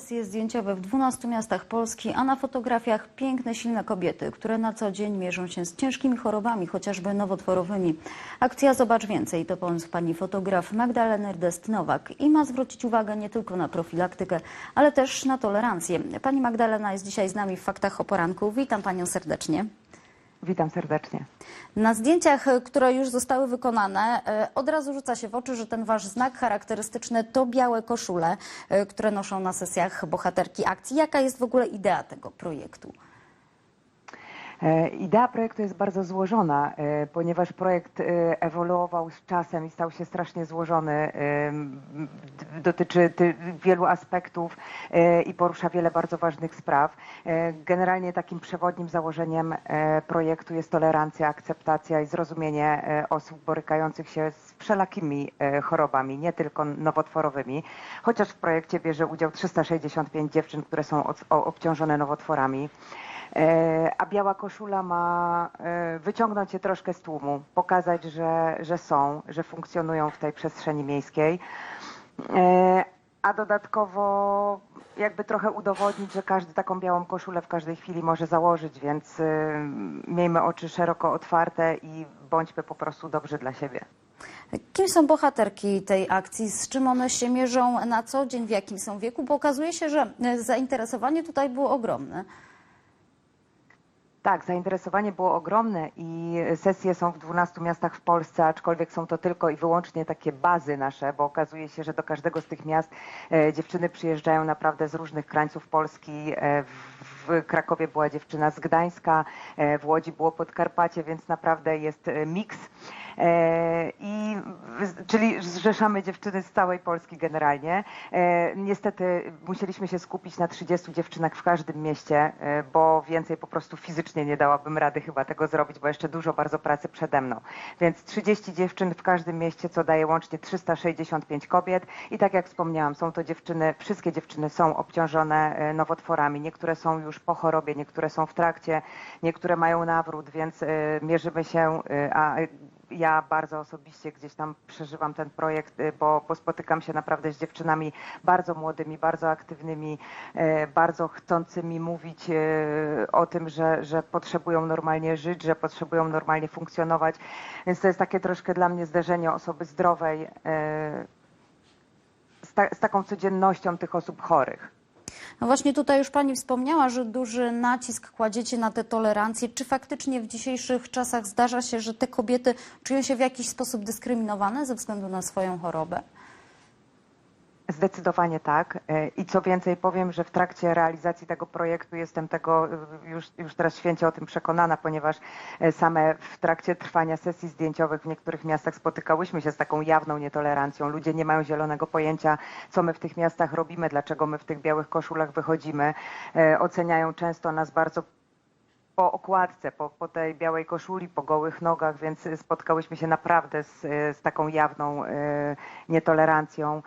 sesje zdjęciowe w 12 miastach Polski, a na fotografiach piękne, silne kobiety, które na co dzień mierzą się z ciężkimi chorobami, chociażby nowotworowymi. Akcja Zobacz Więcej to pomysł pani fotograf Magdaleny Rdest-Nowak i ma zwrócić uwagę nie tylko na profilaktykę, ale też na tolerancję. Pani Magdalena jest dzisiaj z nami w Faktach o Poranku. Witam panią serdecznie. Witam serdecznie. Na zdjęciach, które już zostały wykonane, e, od razu rzuca się w oczy, że ten wasz znak charakterystyczny to białe koszule, e, które noszą na sesjach bohaterki akcji. Jaka jest w ogóle idea tego projektu? E, Idea projektu jest bardzo złożona, e, ponieważ projekt e, ewoluował z czasem i stał się strasznie złożony. Dotyczy ty- wielu aspektów i porusza wiele bardzo ważnych spraw. Generalnie takim przewodnim założeniem projektu jest tolerancja, akceptacja i zrozumienie osób borykających się z wszelakimi chorobami, nie tylko nowotworowymi. Chociaż w projekcie bierze udział 365 dziewczyn, które są obciążone nowotworami. E, A biała koszula ma e, wyciągnąć je troszkę z tłumu, pokazać, że, że są, że funkcjonują w tej przestrzeni miejskiej. E, A dodatkowo jakby trochę udowodnić, że każdy taką białą koszulę w każdej chwili może założyć, więc miejmy oczy szeroko otwarte i bądźmy po prostu dobrzy dla siebie. Kim są bohaterki tej akcji? Z czym one się mierzą na co dzień? W jakim są wieku? Bo okazuje się, że zainteresowanie tutaj było ogromne. Tak, zainteresowanie było ogromne i sesje są w 12 miastach w Polsce, aczkolwiek są to tylko i wyłącznie takie bazy nasze, bo okazuje się, że do każdego z tych miast e, dziewczyny przyjeżdżają naprawdę z różnych krańców Polski. E, w, Krakowie była dziewczyna z Gdańska, e, w Łodzi było Podkarpacie, więc naprawdę jest miks. E, I, czyli zrzeszamy dziewczyny z całej Polski generalnie. E, niestety musieliśmy się skupić na 30 dziewczynach w każdym mieście, e, bo więcej po prostu fizycznie nie dałabym rady chyba tego zrobić, bo jeszcze dużo bardzo pracy przede mną. Więc 30 dziewczyn w każdym mieście, co daje łącznie 365 kobiet. I tak jak wspomniałam, są to dziewczyny, wszystkie dziewczyny są obciążone nowotworami. Niektóre są już po chorobie, niektóre są w trakcie, niektóre mają nawrót, więc mierzymy się, a ja bardzo osobiście gdzieś tam przeżywam ten projekt, y, bo, bo spotykam się naprawdę z dziewczynami bardzo młodymi, bardzo aktywnymi, e, bardzo chcącymi mówić e, o tym, że, że potrzebują normalnie żyć, że potrzebują normalnie funkcjonować. Więc to jest takie troszkę dla mnie zderzenie osoby zdrowej z, ta, z taką codziennością tych osób chorych. No właśnie tutaj już pani wspomniała, że duży nacisk kładziecie na tę tolerancję. Czy faktycznie w dzisiejszych czasach zdarza się, że te kobiety czują się w jakiś sposób dyskryminowane ze względu na swoją chorobę? Zdecydowanie tak. E, I co więcej, powiem, że w trakcie realizacji tego projektu jestem tego e, już, już teraz święcie o tym przekonana, ponieważ e, same w trakcie trwania sesji zdjęciowych w niektórych miastach spotykałyśmy się z taką jawną nietolerancją. Ludzie nie mają zielonego pojęcia, co my w tych miastach robimy, dlaczego my w tych białych koszulach wychodzimy. Oceniają często nas bardzo po okładce, po, po tej białej koszuli, po gołych nogach, więc spotkałyśmy się naprawdę z, z taką jawną nietolerancją.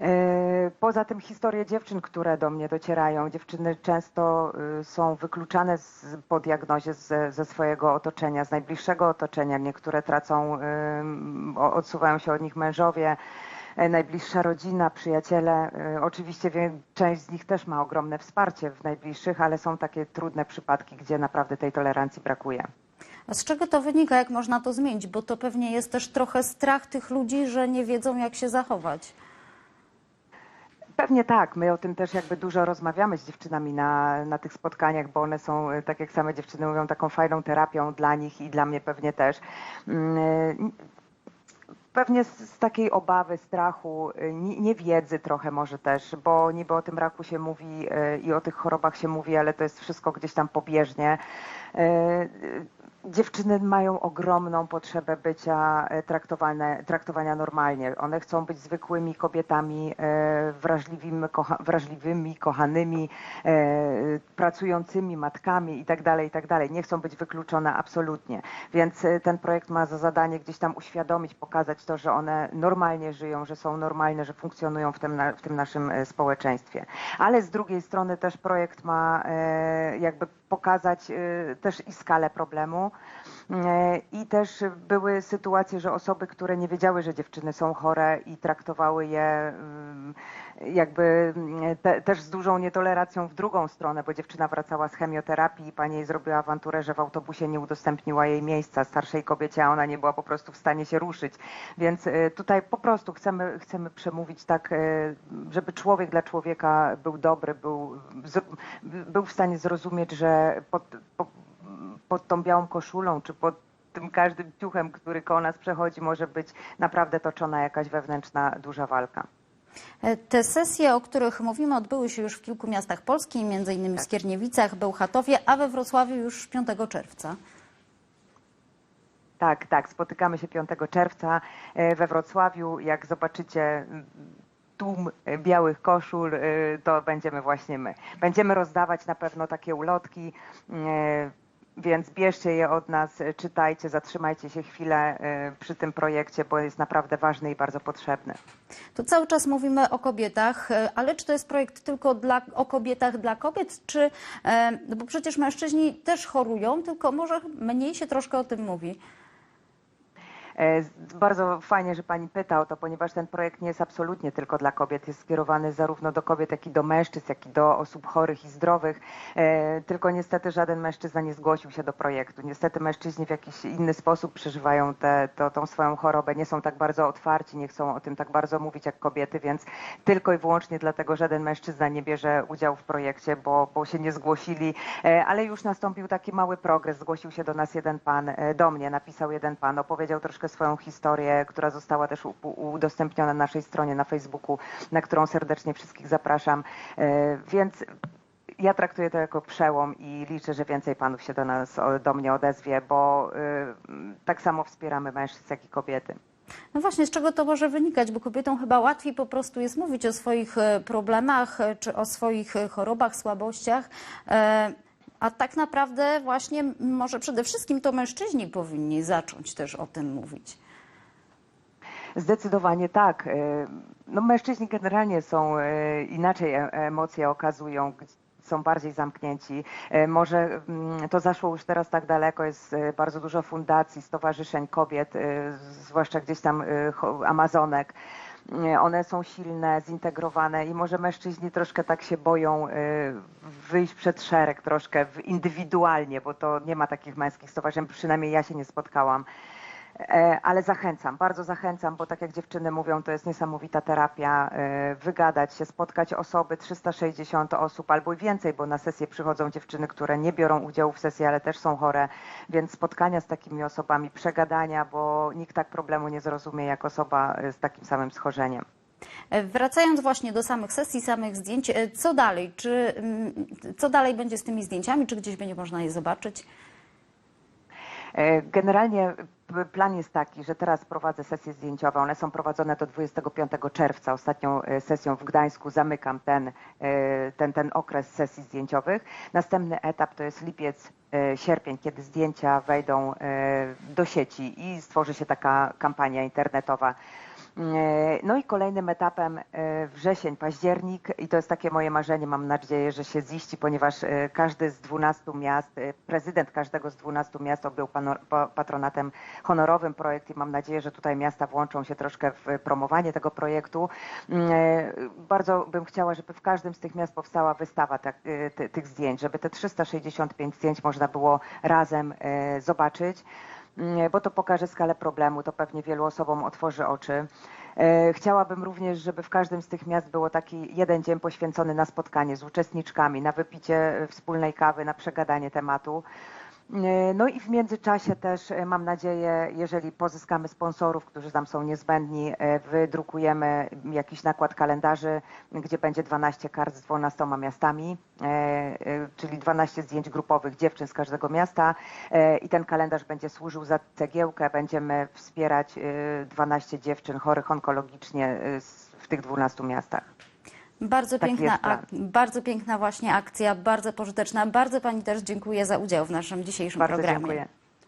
Y, Poza tym historie dziewczyn, które do mnie docierają. Dziewczyny często y, są wykluczane z, po diagnozie ze, ze swojego otoczenia, z najbliższego otoczenia. Niektóre tracą, odsuwają się od nich mężowie, e, najbliższa rodzina, przyjaciele. E, Oczywiście część z nich też ma ogromne wsparcie w najbliższych, ale są takie trudne przypadki, gdzie naprawdę tej tolerancji brakuje. A z czego to wynika? Jak można to zmienić? Bo to pewnie jest też trochę strach tych ludzi, że nie wiedzą, jak się zachować. Pewnie tak. My o tym też jakby dużo rozmawiamy z dziewczynami na, na tych spotkaniach, bo one są, e, tak jak same dziewczyny mówią, taką fajną terapią dla nich i dla mnie pewnie też. Mm, e, Pewnie z, z takiej obawy, strachu, nie- niewiedzy trochę może też, bo niby o tym raku się mówi i o tych chorobach się mówi, ale to jest wszystko gdzieś tam pobieżnie. Dziewczyny mają ogromną potrzebę bycia e, traktowane, traktowania normalnie. One chcą być zwykłymi kobietami, e, wrażliwymi, kocha, wrażliwymi kochanymi, e, pracującymi matkami i tak dalej, i tak. Nie chcą być wykluczone absolutnie. Więc ten projekt ma za zadanie gdzieś tam uświadomić, pokazać to, że one normalnie żyją, że są normalne, że funkcjonują w tym, w tym naszym społeczeństwie. Ale z drugiej strony też projekt ma jakby pokazać e, też i skalę problemu. E, I też były sytuacje, że osoby, które nie wiedziały, że dziewczyny są chore i traktowały je mm, jakby mm, te, też z dużą nietoleracją w drugą stronę, bo dziewczyna wracała z chemioterapii i pani jej zrobiła awanturę, że w autobusie nie udostępniła jej miejsca starszej kobiecie, a ona nie była po prostu w stanie się ruszyć. Więc e, tutaj po prostu chcemy, chcemy przemówić tak, e, żeby człowiek dla człowieka był dobry, był, był w stanie zrozumieć, że pod, po, pod tą białą koszulą, czy pod tym każdym ciuchem, który koło nas przechodzi, może być naprawdę toczona jakaś wewnętrzna, duża walka. E, Te sesje, o których mówimy, odbyły się już w kilku miastach Polski, między innymi w Skierniewicach, Bełchatowie, a we Wrocławiu już 5 czerwca. Tak, tak. Spotykamy się 5 czerwca e, we Wrocławiu. Jak zobaczycie mm, tłum e, białych koszul, to będziemy właśnie my. Będziemy rozdawać na pewno takie ulotki, e, więc bierzcie je od nas, e, czytajcie, zatrzymajcie się chwilę e, przy tym projekcie, bo jest naprawdę ważny i bardzo potrzebny. Tu cały czas mówimy o kobietach, e, ale czy to jest projekt tylko dla, o kobietach dla kobiet, czy, no bo przecież mężczyźni też chorują, tylko może mniej się troszkę o tym mówi. E, Bardzo fajnie, że Pani pyta o to, ponieważ ten projekt nie jest absolutnie tylko dla kobiet. Jest skierowany zarówno do kobiet, jak i do mężczyzn, jak i do osób chorych i zdrowych. E, Tylko niestety żaden mężczyzna nie zgłosił się do projektu. Niestety mężczyźni w jakiś inny sposób przeżywają tę tą swoją chorobę. Nie są tak bardzo otwarci, nie chcą o tym tak bardzo mówić jak kobiety, więc tylko i wyłącznie dlatego żaden mężczyzna nie bierze udziału w projekcie, bo, bo się nie zgłosili. E, Ale już nastąpił taki mały progres. Zgłosił się do nas jeden pan, do mnie napisał jeden pan, opowiedział troszkę swoją historię, która została też udostępniona na naszej stronie na Facebooku, na którą serdecznie wszystkich zapraszam. E, Więc ja traktuję to jako przełom i liczę, że więcej panów się do nas, do mnie odezwie, bo y, tak samo wspieramy mężczyzn, jak i kobiety. No właśnie, z czego to może wynikać? Bo kobietom chyba łatwiej po prostu jest mówić o swoich e, problemach e, czy o swoich e, chorobach, słabościach. A tak naprawdę właśnie może przede wszystkim to mężczyźni powinni zacząć też o tym mówić. Zdecydowanie tak. E, No, mężczyźni generalnie są e, inaczej e- emocje okazują, są bardziej zamknięci. Może to zaszło już teraz tak daleko, jest bardzo dużo fundacji, stowarzyszeń kobiet, zwłaszcza gdzieś tam Amazonek. One są silne, zintegrowane i może mężczyźni troszkę tak się boją e, wyjść przed szereg troszkę indywidualnie, bo to nie ma takich męskich stowarzyszeń, przynajmniej ja się nie spotkałam. E, Ale zachęcam, bardzo zachęcam, bo tak jak dziewczyny mówią, to jest niesamowita terapia. e, Wygadać się, spotkać osoby, 360 osób albo i więcej, bo na sesję przychodzą dziewczyny, które nie biorą udziału w sesji, ale też są chore, więc spotkania z takimi osobami, przegadania, bo nikt tak problemu nie zrozumie jak osoba e, z takim samym schorzeniem. Wracając właśnie do samych sesji, samych zdjęć, co dalej? Czy, mm, co dalej będzie z tymi zdjęciami? Czy gdzieś będzie można je zobaczyć? Generalnie plan jest taki, że teraz prowadzę sesje zdjęciowe. One są prowadzone do 25 czerwca. Ostatnią e, sesją w Gdańsku zamykam ten, e, ten, ten okres sesji zdjęciowych. Następny etap to jest lipiec, e, sierpień, kiedy zdjęcia wejdą do sieci i stworzy się taka kampania internetowa. E, No i kolejnym etapem e, wrzesień, październik i to jest takie moje marzenie, mam nadzieję, że się ziści, ponieważ e, każdy z 12 miast, prezydent każdego z 12 miast objął patronatem honorowym projekt i mam nadzieję, że tutaj miasta włączą się troszkę w promowanie tego projektu. Mm, Bardzo bym chciała, żeby w każdym z tych miast powstała wystawa tak, ty- tych zdjęć, żeby te 365 zdjęć można było razem zobaczyć. Mm, bo to pokaże skalę problemu, to pewnie wielu osobom otworzy oczy. E, Chciałabym również, żeby w każdym z tych miast było taki jeden dzień poświęcony na spotkanie z uczestniczkami, na wypicie e, wspólnej kawy, na przegadanie tematu. E, No i w międzyczasie też e, mam nadzieję, jeżeli pozyskamy sponsorów, którzy nam są niezbędni, e, wydrukujemy jakiś nakład kalendarzy, gdzie będzie 12 kart z 12 miastami, czyli 12 zdjęć grupowych dziewczyn z każdego miasta i ten kalendarz będzie służył za cegiełkę. Będziemy wspierać e, 12 dziewczyn chorych onkologicznie w tych 12 miastach. Bardzo Taki piękna, plan. ak- bardzo piękna właśnie akcja, bardzo pożyteczna. Bardzo Pani też dziękuję za udział w naszym dzisiejszym Bardzo programie. dziękuję.